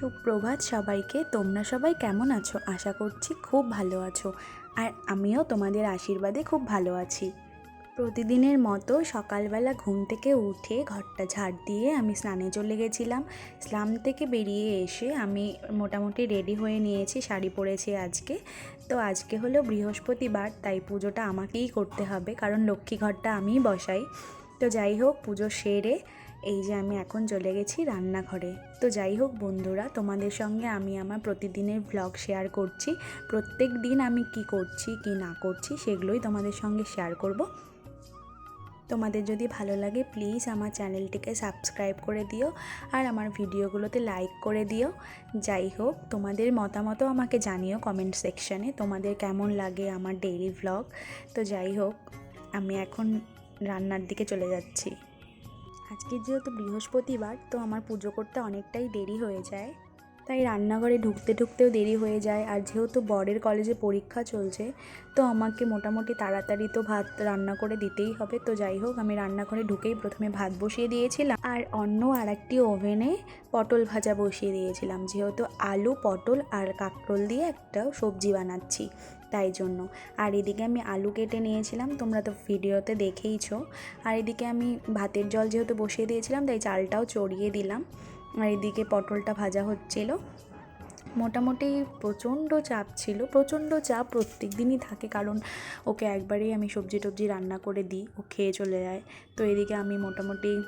সুপ্রভাত সবাইকে। তোমরা সবাই কেমন আছো? আশা করছি খুব ভালো আছো। আর আমিও তোমাদের আশীর্বাদে খুব ভালো আছি। প্রতিদিনের মতো সকালবেলা ঘুম থেকে উঠে ঘরটা ঝাড় দিয়ে আমি স্নানে চলে গেছিলাম। স্নান থেকে বেরিয়ে এসে আমি মোটামুটি রেডি হয়ে নিয়েছি, শাড়ি পরেছি আজকে। তো আজকে হলো বৃহস্পতিবার, তাই পুজোটা আমাকেই করতে হবে, কারণ লক্ষ্মী ঘরটা আমিই বসাই। তো যাই হোক, পুজো সেরে এই যে আমি এখন চলে গেছি রান্নাঘরে। তো যাই হোক বন্ধুরা, তোমাদের সঙ্গে আমি আমার প্রতিদিনের ব্লগ শেয়ার করছি। প্রত্যেক দিন আমি কি করছি, কি না করছি, সেগুলোই তোমাদের সঙ্গে শেয়ার করব। তোমাদের যদি ভালো লাগে প্লিজ আমার চ্যানেলটিকে সাবস্ক্রাইব করে দিও আর আমার ভিডিওগুলোতে লাইক করে দিও। যাই হোক, তোমাদের মতামতও আমাকে জানিও কমেন্ট সেকশানে তোমাদের কেমন লাগে আমার ডেইলি ভ্লগ তো যাই হোক, আমি এখন রান্নার দিকে চলে যাচ্ছি। আজকে যেহেতু বৃহস্পতিবার, তো আমার পুজো করতে অনেকটাই দেরি হয়ে যায়। তাই রান্নাঘরে ঢুকতে ঢুকতেও দেরি হয়ে যায়। আর যেহেতু বরের কলেজে পরীক্ষা চলছে, তো আমাকে মোটামুটি তাড়াতাড়ি তো ভাত রান্না করে দিতেই হবে। তো যাই হোক, আমি রান্নাঘরে ঢুকেই প্রথমে ভাত বসিয়ে দিয়েছিলাম। আর অন্য আর একটি ওভেনে পটল ভাজা বসিয়ে দিয়েছিলাম। যেহেতু আলু, পটল আর কাঁকরোল দিয়ে একটা সবজি বানাচ্ছি তাই জন্য। আর এদিকে আমি আলু কেটে নিয়েছিলাম, তোমরা তো ভিডিওতে দেখেইছো। আর এদিকে আমি ভাতের জল যেহেতু বসিয়ে দিয়েছিলাম, তাই চালটাও চড়িয়ে দিলাম। আর এদিকে পটলটা ভাজা হচ্ছিল। মোটামুটি প্রচণ্ড চাপ ছিল, প্রচণ্ড চাপ প্রত্যেক দিনই থাকে কারণ ওকে একবারেই আমি সবজি টবজি রান্না করে দিই, ও খেয়ে চলে যায়। তো এদিকে আমি মোটামুটি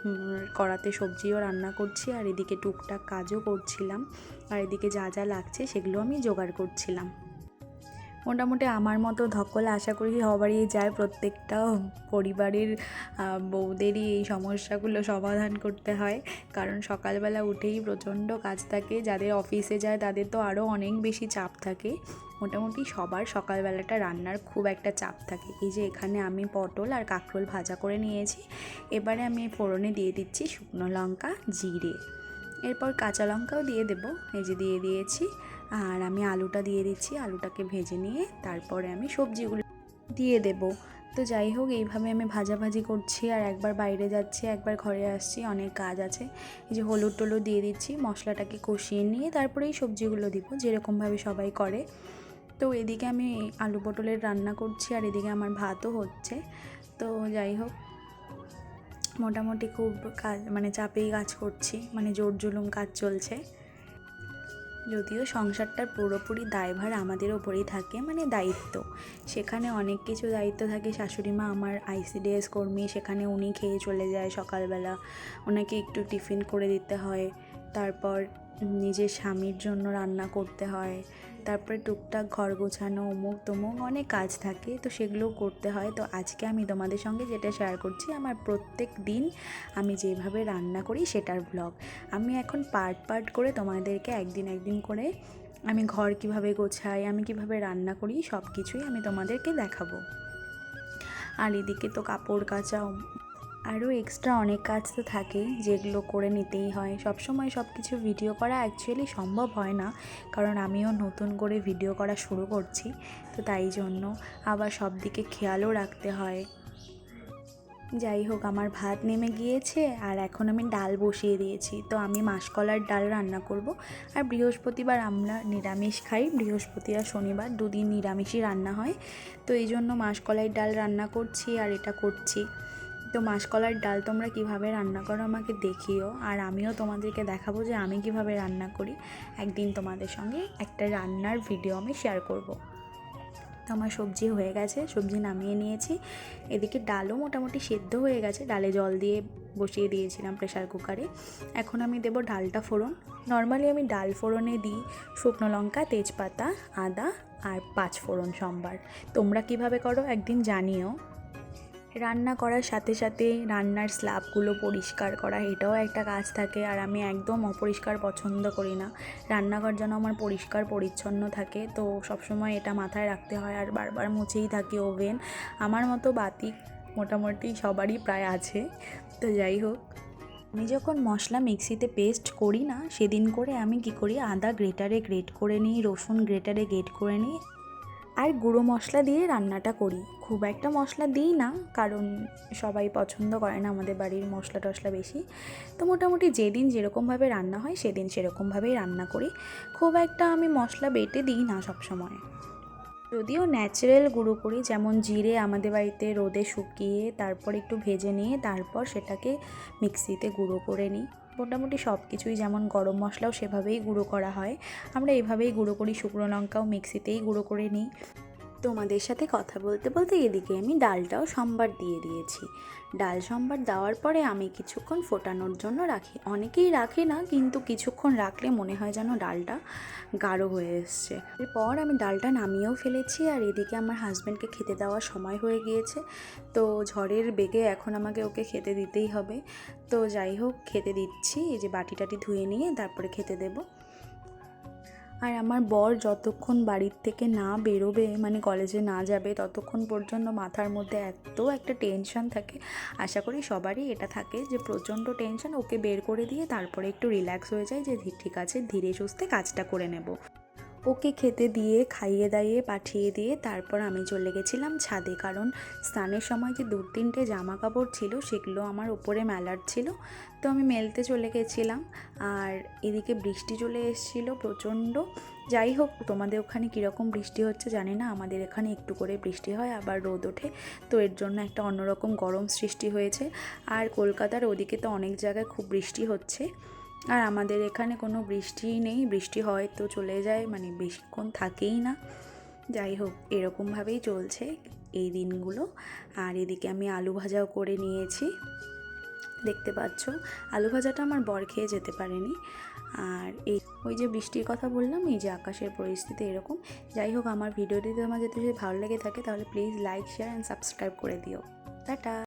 কড়াতে সবজিও রান্না করছি আর এদিকে টুকটাক কাজও করছিলাম। আর এদিকে যা যা লাগছে সেগুলো আমি জোগাড় করছিলাম। মোটামুটি আমার মতো ধকল আশা করি সবারই যায়। প্রত্যেকটা পরিবারের বউদেরই এই সমস্যাগুলো সমাধান করতে হয়। কারণ সকালবেলা উঠেই প্রচণ্ড কাজ থাকে, যাদের অফিসে যায় তাদের তো আরও অনেক বেশি চাপ থাকে। মোটামুটি সবার সকালবেলাটা রান্নার খুব একটা চাপ থাকে। এই যে এখানে আমি পটল আর কাঁকরোল ভাজা করে নিয়েছি। এবারে আমি ফোড়নে দিয়ে দিচ্ছি শুকনো লঙ্কা, জিরে। এরপর কাঁচা লঙ্কাও দিয়ে দেবো। এই যে দিয়ে দিয়েছি। আর আমি আলুটা দিয়ে দিচ্ছি, আলুটাকে ভেজে নিয়ে তারপরে আমি সবজিগুলো দিয়ে দেব। তো যাই হোক, এইভাবে আমি ভাজাভাজি করছি আর একবার বাইরে যাচ্ছি, একবার ঘরে আসছি, অনেক কাজ আছে। এই যে হলুদ টলুদ দিয়ে দিচ্ছি, মশলাটাকে কষিয়ে নিয়ে তারপরে এই সবজিগুলো দিব, যেরকমভাবে সবাই করে। তো এদিকে আমি আলু পটলের রান্না করছি আর এদিকে আমার ভাতও হচ্ছে। তো যাই হোক, মোটামুটি খুব কাজ মানে চাপেই কাজ করছি মানে জোর জুলুম কাজ চলছে। যদিও সংসারটার পুরোপুরি দায়ভার আমাদের ওপরেই থাকে মানে দায়িত্ব। সেখানে অনেক কিছু দায়িত্ব থাকে। শাশুড়ি মা আমার আইসিডিএস কর্মী, সেখানে উনি খেয়ে চলে যায় সকালবেলা। ওনাকে একটু টিফিন করে দিতে হয়। তারপর নিজের স্বামীর জন্য রান্না করতে হয়। তারপরে টুকটাক ঘর গোছানো, অমুক তমুক অনেক কাজ থাকে, তো সেগুলোও করতে হয়। তো আজকে আমি তোমাদের সঙ্গে যেটা শেয়ার করছি, আমার প্রত্যেক দিন আমি যেভাবে রান্না করি সেটার ব্লগ আমি এখন পার্ট পার্ট করে তোমাদেরকে একদিন একদিন করে আমি ঘর কীভাবে গোছাই, আমি কীভাবে রান্না করি সব কিছুই আমি তোমাদেরকে দেখাবো। আর এদিকে তো কাপড় কাচা আরও এক্সট্রা অনেক কাজ তো থাকেই যেগুলো করে নিতেই হয়। সবসময় সব কিছু ভিডিও করা অ্যাকচুয়ালি সম্ভব হয় না, কারণ আমিও নতুন করে ভিডিও করা শুরু করছি, তো তাই জন্য আবার সব দিকে খেয়ালও রাখতে হয়। যাই হোক, আমার ভাত নেমে গিয়েছে আর এখন আমি ডাল বসিয়ে দিয়েছি। তো আমি মাসকলার ডাল রান্না করব আর বৃহস্পতিবার আমরা নিরামিষ খাই। বৃহস্পতি আর শনিবার দুদিন নিরামিষই রান্না হয়। তো এই জন্য মাসকলাই ডাল রান্না করছি আর এটা করছি। তো মাসকলার ডাল তোমরা কীভাবে রান্না করো আমাকে দেখিও। আর আমিও তোমাদেরকে দেখাবো যে আমি কীভাবে রান্না করি। একদিন তোমাদের সঙ্গে একটা রান্নার ভিডিও আমি শেয়ার করব। তো আমার সবজি হয়ে গেছে, সবজি নামিয়ে নিয়েছি। এদিকে ডালও মোটামুটি সেদ্ধ হয়ে গেছে। ডালে জল দিয়ে বসিয়ে দিয়েছিলাম প্রেশার কুকারে এখন আমি দেবো ডালটা ফোড়ন। নর্মালি আমি ডাল ফোড়নে দিই শুকনো লঙ্কা, তেজপাতা, আদা আর পাঁচ ফোড়ন সম্বার। তোমরা কীভাবে করো একদিন জানিও। রান্না করার সাথে সাথে রান্নার স্ল্যাবগুলো পরিষ্কার করা, এটাও একটা কাজ থাকে। আর আমি একদম অপরিষ্কার পছন্দ করি না। রান্নাঘর যেন আমার পরিষ্কার পরিচ্ছন্ন থাকে, তো সবসময় এটা মাথায় রাখতে হয়। আর বারবার মুছেই থাকি ওভেন। আমার মতো বাতি মোটামুটি সবারই প্রায় আছে, তো যাই হোক। আমি যখন মশলা মিক্সিতে পেস্ট করি না, সেদিন করে আমি কি করি, আদা গ্রেটারে গ্রেট করে নিই, রসুন গ্রেটারে গ্রেট করে নিই। আর গুঁড়ো মশলা দিয়ে রান্নাটা করি। খুব একটা মশলা দিই না, কারণ সবাই পছন্দ করে না আমাদের বাড়ির মশলা টশলা বেশি। তো মোটামুটি যেদিন যেরকমভাবে রান্না হয়, সেদিন সেরকমভাবেই রান্না করি। খুব একটা আমি মশলা বেটে দিই না সবসময়। যদিও ন্যাচারাল গুঁড়ো করি যেমন জিরে আমাদের বাড়িতে রোদে শুকিয়ে তারপর একটু ভেজে নিয়ে তারপর সেটাকে মিক্সিতে গুঁড়ো করে নিই। মোটামুটি সব কিছুই যেমন গরম মশলাও সেভাবেই গুঁড়ো করা হয়। আমরা এভাবেই গুঁড়ো করি শুকনো লঙ্কাও মিক্সিতেই গুঁড়ো করে নিই। তোমাদের সাথে কথা বলতে বলতে এদিকে আমি ডালটাও সম্বার দিয়ে দিয়েছি। ডাল সম্বার দেওয়ার পরে আমি কিছুক্ষণ ফোটানোর জন্য রাখি। অনেকেই রাখে না, কিন্তু কিছুক্ষণ রাখলে মনে হয় যেন ডালটা গাঢ় হয়ে এসছে। এরপর আমি ডালটা নামিয়েও ফেলেছি আর এদিকে আমার হাজব্যান্ডকে খেতে দেওয়ার সময় হয়ে গিয়েছে। তো ঝড়ের বেগে এখন আমাকে ওকে খেতে দিতেই হবে। তো যাই হোক, খেতে দিচ্ছি। এই যে বাটি টাটি ধুয়ে নিয়ে তারপরে খেতে দেবো। আর আমার বর যতক্ষণ বাড়ির থেকে না বেরোবে মানে কলেজে না যাবে, ততক্ষণ পর্যন্ত মাথার মধ্যে এত একটা টেনশন থাকে। আশা করি সবারই এটা থাকে যে, প্রচণ্ড টেনশন ওকে বের করে দিয়ে তারপরে একটু রিল্যাক্স হয়ে যায় যে ঠিক আছে, ধীরে সুস্থে কাজটা করে নেব। ওকে খেতে দিয়ে, খাইয়ে দাইয়ে পাঠিয়ে দিয়ে তারপর আমি চলে গেছিলাম ছাদে। কারণ স্নানের সময় যে দু তিনটে জামা কাপড় ছিল সেগুলো আমার উপরে মেলার ছিল। তো আমি মেলতে চলে গেছিলাম আর এদিকে বৃষ্টি চলে এসেছিল প্রচণ্ড। যাই হোক, তোমাদের ওখানে কীরকম বৃষ্টি হচ্ছে জানি না। আমাদের এখানে একটু করে বৃষ্টি হয়, আবার রোদ ওঠে। তো এর জন্য একটা অন্যরকম গরম সৃষ্টি হয়েছে। আর কলকাতার ওদিকে তো অনেক জায়গায় খুব বৃষ্টি হচ্ছে। আর আমাদের এখানে কোনো বৃষ্টিই নেই, বৃষ্টি হয় তো চলে যায় মানে বেশিক্ষণ থাকেই না। যাই হোক, এরকমভাবেই চলছে এই দিনগুলো। আর এদিকে আমি আলু ভাজাও করে নিয়েছি। দেখতে পাচ্ছ, আলু ভাজাটা আমার বর খেয়ে যেতে পারেনি। আর এই ওই যে বৃষ্টির কথা বললাম, এই যে আকাশের পরিস্থিতি এরকম। যাই হোক, আমার ভিডিওটি তোমার যদি ভালো লেগে থাকে, তাহলে please like share and subscribe করে দিও। টাটা!